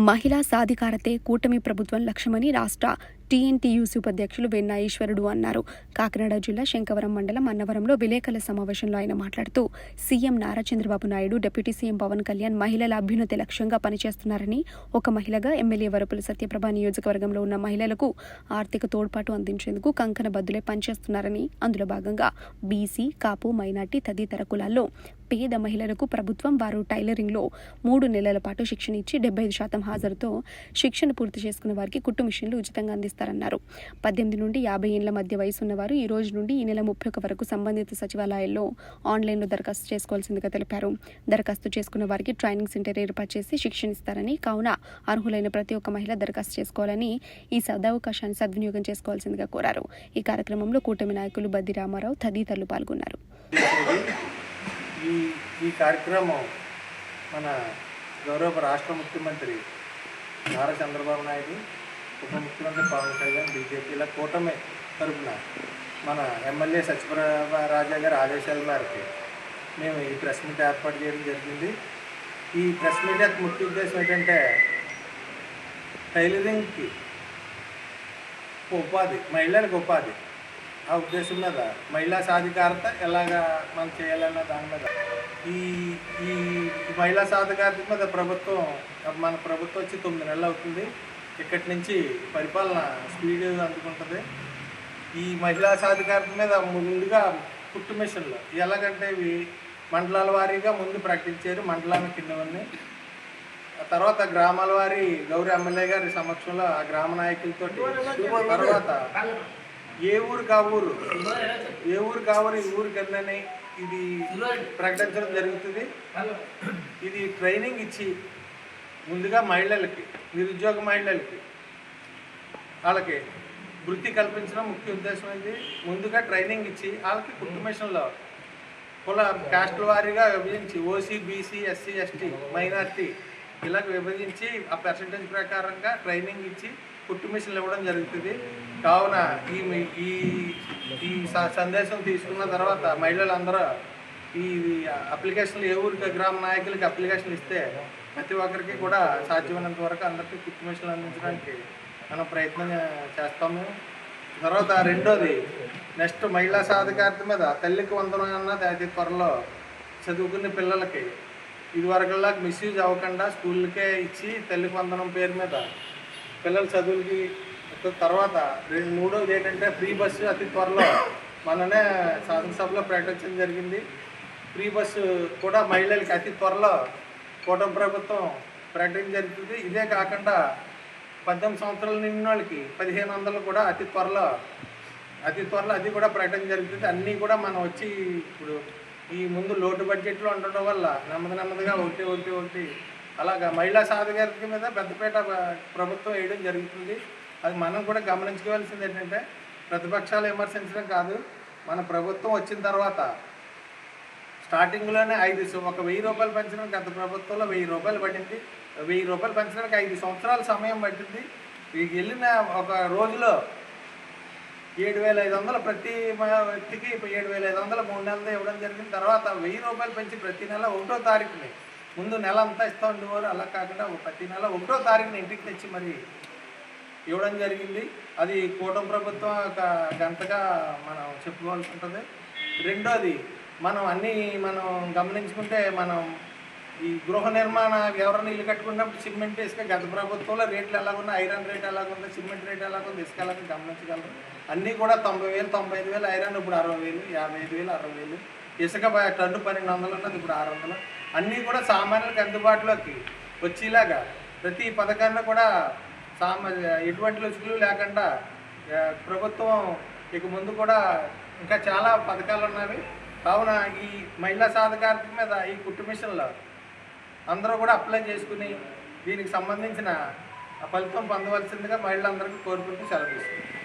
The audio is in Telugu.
మహిళా సాధికారతే కూటమి ప్రభుత్వం లక్ష్యమని రాష్ట్ర టీఎన్టీయూసీ ఉపాధ్యక్షులు వెన్నా ఈశ్వరుడు అన్నారు. కాకినాడ జిల్లా శంకవరం మండలం అన్నవరంలో విలేకరుల సమావేశంలో ఆయన మాట్లాడుతూ CM Nara Chandrababu Naidu deputy CM Pawan Kalyan మహిళల అభ్యున్నతి లక్ష్యంగా పనిచేస్తున్నారని ఒక మహిళగా ఎమ్మెల్యే వరపుల సత్యప్రభ నియోజకవర్గంలో ఉన్న మహిళలకు ఆర్థిక తోడ్పాటు అందించేందుకు కంకణ బద్దులే పనిచేస్తున్నారని అందులో భాగంగా బీసీ కాపు మైనార్టీ తదితర కులాల్లో పేద మహిళలకు ప్రభుత్వం వారు టైలరింగ్లో మూడు నెలల పాటు శిక్షణ ఇచ్చి డెబ్బై ఐదు శాతం హాజరుతో శిక్షణ పూర్తి చేసుకున్న వారికి కుట్టు మిషన్లు ఉచితంగా చేస్తారన్నారు. పద్దెనిమిది నుండి యాభై ఏళ్ళ మధ్య వయసు ఉన్నవారు ఈ రోజు నుండి ఈ నెల ముప్పై వరకు సంబంధిత సచివాలయాల్లో ఆన్లైన్లో దరఖాస్తు చేసుకోవాల్సిందిగా తెలిపారు. దరఖాస్తు చేసుకున్న వారికి ట్రైనింగ్ సెంటర్ ఏర్పాటు చేసి శిక్షణ ఇస్తారని కావున అర్హులైన ప్రతి ఒక్క మహిళ దరఖాస్తు చేసుకోవాలని ఈ సదవకాశాన్ని సద్వినియోగం చేసుకోవాల్సిందిగా కోరారు. ఈ కార్యక్రమంలో కూటమి నాయకులు బద్ది రామారావు తదితరులు పాల్గొన్నారు. ఈ కార్యక్రమం మన గౌరవ రాష్ట్ర ముఖ్యమంత్రి నారా చంద్రబాబు నాయుడు ఉప ముఖ్యమంత్రి పవన్ కళ్యాణ్ బీజేపీల కూటమి తరపున మన ఎమ్మెల్యే సత్యప్రభ రాజా గారి ఆదేశాల మేరకు మేము ఈ ప్రెస్ మీట్ ఏర్పాటు చేయడం జరిగింది. ఈ ప్రెస్ మీట్ యొక్క ముఖ్య ఉద్దేశం ఏంటంటే టైలరింగ్కి ఉపాధి మహిళలకు ఉపాధి. ఆ ఉద్దేశం మీద మహిళా సాధికారత ఎలాగా మనం చేయాలన్న దాని మీద. ఈ ఈ మహిళా సాధికారత మీద ప్రభుత్వం మన ప్రభుత్వం వచ్చి తొమ్మిది నెలలు అవుతుంది. ఇక్కడి నుంచి పరిపాలన స్పీడ్ అందుకుంటుంది. ఈ మహిళా సాధికారత మీద ముందుగా పుట్టు మిషన్లు ఎలాగంటే ఇవి మండలాల వారీగా ముందు ప్రకటించారు మండలాల కిందవన్నీ. తర్వాత గ్రామాల వారి గౌరవ ఎమ్మెల్యే గారి సమక్షంలో ఆ గ్రామ నాయకులతో తర్వాత ఏ ఊరు కా ఊరు? ఏ ఊరు కావాలి ఈ ఊరు కిందని ఇది ప్రకటించడం జరుగుతుంది. ఇది ట్రైనింగ్ ఇచ్చి ముందుగా మహిళలకి నిరుద్యోగ మహిళలకి వాళ్ళకి వృత్తి కల్పించడం ముఖ్య ఉద్దేశం ఇది ముందుగా ట్రైనింగ్ ఇచ్చి వాళ్ళకి కుటుంబ మిషన్లో కుల కాస్ట్ల వారీగా విభజించి OC BC SC ST minority ఇలాగ విభజించి ఆ పర్సంటేజ్ ప్రకారంగా ట్రైనింగ్ ఇచ్చి కుట్టు మిషన్లు ఇవ్వడం జరుగుతుంది. కావున ఈ ఈ ఈ సందేశం తీసుకున్న తర్వాత మహిళలందరూ ఈ అప్లికేషన్లు ఏ ఊరికి గ్రామ నాయకులకి అప్లికేషన్లు ఇస్తే ప్రతి ఒక్కరికి కూడా సాధ్యమైనంత వరకు అందరికీ కుట్టు మిషన్లు అందించడానికి మనం ప్రయత్నం చేస్తాము. తర్వాత రెండోది నెక్స్ట్ మహిళా సాధికారత మీద తల్లికి వందనం అన్నది అది త్వరలో చదువుకునే పిల్లలకి ఇదివరకల్లా మిస్యూజ్ అవ్వకుండా స్కూల్కే ఇచ్చి తల్లికి వందనం పేరు మీద పిల్లల చదువులకి తర్వాత రెండు మూడోది ఏంటంటే ఫ్రీ బస్సు అతి త్వరలో మననే శాసనసభలో ప్రకటించడం జరిగింది. ఫ్రీ బస్సు కూడా మహిళలకి అతి త్వరలో కూటమి ప్రభుత్వం ప్రకటన జరుగుతుంది ఇదే కాకుండా పద్దెనిమిది సంవత్సరాలు నిండిన వాళ్ళకి పదిహేను వందలు కూడా అతి త్వరలో అతి త్వరలో అది కూడా ప్రకటన జరుగుతుంది అన్నీ కూడా మనం వచ్చి ఇప్పుడు ఈ ముందు లోటు బడ్జెట్లో ఉండడం వల్ల నెమ్మది నెమ్మదిగా ఒకటి ఒకటి ఒకటి అలాగా మహిళా సాధికారత మీద పెద్దపేట ప్రభుత్వం వేయడం జరుగుతుంది. అది మనం కూడా గమనించుకోవాల్సింది ఏంటంటే ప్రతిపక్షాలు విమర్శించడం కాదు. మన ప్రభుత్వం వచ్చిన తర్వాత స్టార్టింగ్లోనే ఐదు ఒక వెయ్యి రూపాయలు పెంచడానికి గత ప్రభుత్వంలో వెయ్యి రూపాయలు పడింది. వెయ్యి రూపాయలు పెంచడానికి ఐదు సంవత్సరాల సమయం పట్టింది. ఈ వెళ్ళిన ఒక రోజులో ఏడు వేల ఐదు వందలు ప్రతి వ్యక్తికి ఇప్పుడు ఏడు వేల ఐదు వందలు మూడు నెలలు ఇవ్వడం జరిగింది. తర్వాత వెయ్యి రూపాయలు పెంచి ప్రతి నెల ఒకటో తారీఖుని ముందు నెల అంతా ఇస్తూ ఉండేవారు అలా కాకుండా ప్రతి నెల ఒకటో తారీఖుని ఇంటికి తెచ్చి మరి ఇవ్వడం జరిగింది. అది కూటమి ప్రభుత్వం ఒక గంటగా మనం చెప్పుకోవాల్సి ఉంటుంది. రెండోది మనం అన్నీ మనం గమనించుకుంటే మనం ఈ గృహ నిర్మాణ ఎవరైనా ఇల్లు కట్టుకున్నప్పుడు సిమెంట్ ఇసుక గత ప్రభుత్వంలో రేట్లు ఎలాగున్నా ఐరన్ రేట్ ఎలాగుంది సిమెంట్ రేట్ ఎలాగుంది ఇసుక ఎలాగో గమనించగలరు. అన్నీ కూడా తొంభై వేలు తొంభై ఐదు వేలు ఐరన్ ఇప్పుడు అరవై వేలు యాభై ఐదు వేలు అరవై వేలు. ఇసుక టన్ను పన్నెండు వందలు ఉన్నది ఇప్పుడు ఆరు వందలు. అన్నీ కూడా సామాన్యులకు అందుబాటులోకి వచ్చేలాగా ప్రతి పథకాన్ని కూడా సామ ఎటువంటి లుసుకులు లేకుండా ప్రభుత్వం ఇక ముందు కూడా ఇంకా చాలా పథకాలు ఉన్నవి. కావున ఈ మహిళా సాధికారత మీద ఈ కుట్టు మిషన్లో అందరూ కూడా అప్లై చేసుకుని దీనికి సంబంధించిన ఆ ఫలితం పొందవలసిందిగా మహిళలందరికీ కోరుకుంటూ సెలవు తీసుకుంటాం